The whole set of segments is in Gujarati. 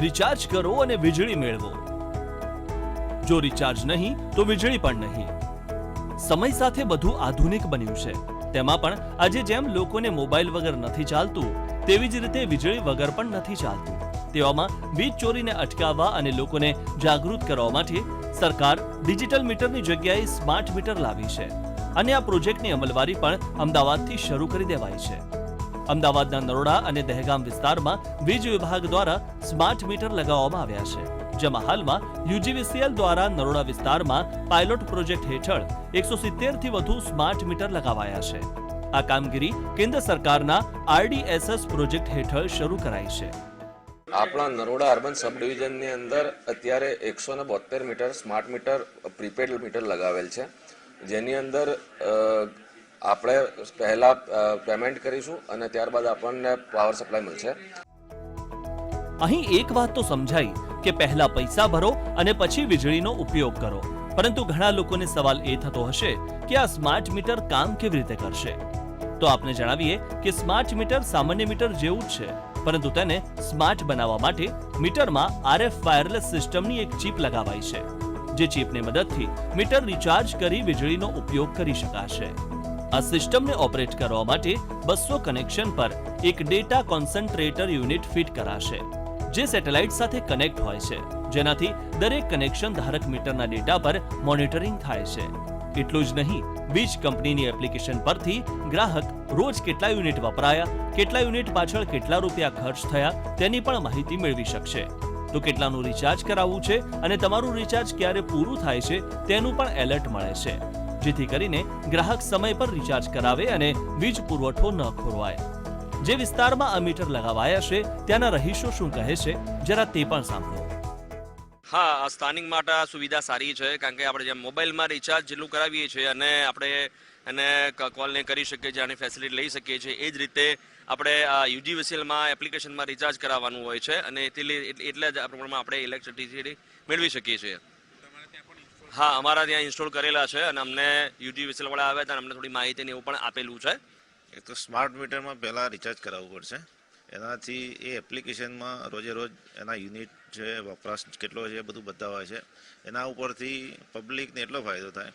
રિચાર્જ કરો અને વીજળી મેળવો. જો રિચાર્જ નહીં, તો વીજળી પણ નહીં. સમય સાથે બધું આધુનિક બન્યું છે. તેમાં પણ આજે જેમ લોકોને મોબાઈલ વગર નથી ચાલતું, તેવી જ રીતે વીજળી વગર પણ નથી ચાલતું. તેવામાં વીજ ચોરીને અટકાવવા અને લોકોને જાગૃત કરવા માટે સરકાર ડિજિટલ મીટરની જગ્યાએ સ્માર્ટ મીટર લાવી છે. અને આ પ્રોજેક્ટની અમલવારી પણ અમદાવાદથી શરૂ કરી દેવાઈ છે. અમદાવાદના નરોડા અને દહેગામ વિસ્તારમાં વીજ વિભાગ દ્વારા સ્માર્ટ મીટર લગાવવામાં આવ્યા છે, જેમાં હાલમાં યુજીવીસીએલ દ્વારા નરોડા વિસ્તારમાં પાયલોટ પ્રોજેક્ટ હેઠળ એકસો થી વધુ સ્માર્ટ મીટર લગાવાયા છે. આ કામગીરી કેન્દ્ર સરકારના આરડીએસએસ પ્રોજેક્ટ હેઠળ શરૂ કરાઈ છે. આપણા નરોડા અર્બન સબ ડિવિઝનની અંદર અત્યારે એકસો ને બોતેર meter smart meter prepaid meter લગાવેલ છે. જેની અંદર આપણે પહેલાં પેમેન્ટ કરીશું અને ત્યારબાદ આપણને પાવર સપ્લાય મળશે. અહીં એક વાત તો સમજાઈ કે પહેલા પૈસા ભરો અને પછી વીજળીનો ઉપયોગ કરો. પરંતુ ઘણા લોકોને સવાલ એ થતો હશે કે આ સ્માર્ટ મીટર કામ કેવી રીતે કરશે? તો આપને જણાવીએ કે સ્માર્ટ મીટર સામાન્ય મીટર જેવું જ છે, પરંતુ તેને સ્માર્ટ બનાવવા માટે મીટરમાં આરએફ વાયરલેસ સિસ્ટમની એક ચિપ લગાવાઈ છે, જે ચિપની મદદથી મીટર રિચાર્જ કરી વીજળીનો ઉપયોગ કરી શકાશે. આ સિસ્ટમને ઓપરેટ કરવા માટે બસો કનેક્શન પર એક ડેટા કોન્સન્ટ્રેટર યુનિટ ફિટ કરાશે, જે સેટેલાઇટ સાથે કનેક્ટ હોય છે, જેનાથી દરેક કનેક્શન ધારક મીટરના ડેટા પર મોનિટરિંગ થાય છે. એટલું જ નહીં વીજ કંપનીની એપ્લિકેશન પરથી ગ્રાહક રોજ કેટલા યુનિટ વપરાયા, કેટલા યુનિટ પાછળ કેટલા રૂપિયા ખર્ચ થયા, તેની પણ માહિતી મેળવી શકશે. તો કેટલાનું રિચાર્જ કરાવવું છે અને તમારું રિચાર્જ ક્યારે પૂરું થાય છે, તેનું પણ એલર્ટ મળે છે. જેથી કરીને ગ્રાહક સમય પર રિચાર્જ કરાવે અને વીજ પુરવઠો ન ખોરવાય. જે વિસ્તારમાં આ મીટર લગાવાયા છે, ત્યાંના રહીશો શું કહે છે? જરા તે પણ સાંભળો. હા સ્થાનિક માટે આ સુવિધા સારી છે, કારણ કે આપણે જેમ મોબાઈલમાં રિચાર્જ જેટલું કરાવીએ છીએ અને આપણે એને કોલને કરી શકીએ છીએ, આની ફેસિલિટી લઈ શકીએ છીએ, એ જ રીતે આપણે આ યુજીવીસીએલમાં એપ્લિકેશનમાં રિચાર્જ કરાવવાનું હોય છે અને એટલે એટલા જ પ્રમાણમાં આપણે ઇલેક્ટ્રિસિટી મેળવી શકીએ છીએ. હા, અમારા ત્યાં ઇન્સ્ટોલ કરેલા છે અને અમને યુજીવીસીએલ વિસલવાળા આવ્યા હતા અમને થોડી માહિતી એવું પણ આપેલું છે. એક તો સ્માર્ટ મીટરમાં પહેલાં રિચાર્જ કરાવવું પડશે. એનાથી એ એપ્લિકેશનમાં રોજે રોજ એના યુનિટ છે વપરાશ કેટલો છે એ બધું બતાવે છે. એના ઉપરથી પબ્લિકને એટલો ફાયદો થાય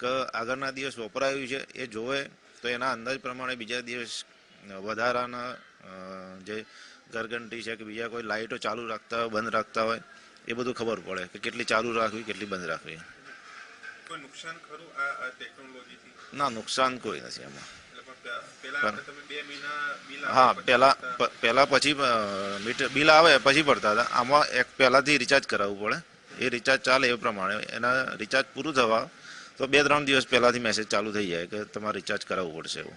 કે આગળના દિવસ વપરાયું છે, એ જોવે તો એના અંદાજ પ્રમાણે બીજા દિવસ વધારાના જે ઘરઘંટી છે કે બીજા કોઈ લાઇટો ચાલુ રાખતા હોય, બંધ રાખતા હોય, એ બધું ખબર પડે કે કેટલી ચાલુ રાખવી, કેટલી બંધ રાખવી. કોઈ નુકસાન ખરું આ આ ટેકનોલોજીથી ના નુકસાન કોઈ નથી એમાં. હા પહેલા પહેલા પછી મીટર બિલ આવે પછી ભરતા હતા. આમાં એક પહેલાથી રિચાર્જ કરાવવું પડે. એ રિચાર્જ ચાલે એ પ્રમાણે. એના રિચાર્જ પૂરું થવા તો બે ત્રણ દિવસ પહેલાથી મેસેજ ચાલુ થઈ જાય કે તમારે રિચાર્જ કરાવવું પડશે એવું.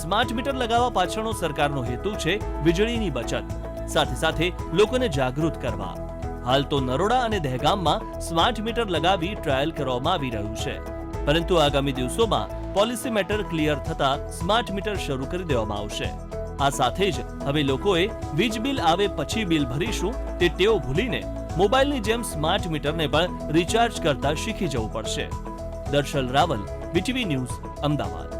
સ્માર્ટ મીટર લગાવવા પાછળનો સરકારનો હેતુ છે વીજળીની બચત. સાથે સાથે લોકોને જાગૃત કરવા. હાલ તો નરોડા અને દહેગામમાં સ્માર્ટ મીટર લગાવી ટ્રાયલ કરવામાં આવી રહ્યું છે. પરંતુ આગામી દિવસોમાં પોલિસી મેટર ક્લિયર થતા સ્માર્ટ મીટર શરૂ કરી દેવામાં આવશે. આ સાથે જ હવે લોકોએ વીજ બિલ આવે પછી બિલ ભરીશું તે ટેવ ભૂલીને મોબાઈલની જેમ સ્માર્ટ મીટરને પણ રિચાર્જ કરતા શીખી જવું પડશે. Darshal Raval VTV news, Ahmedabad.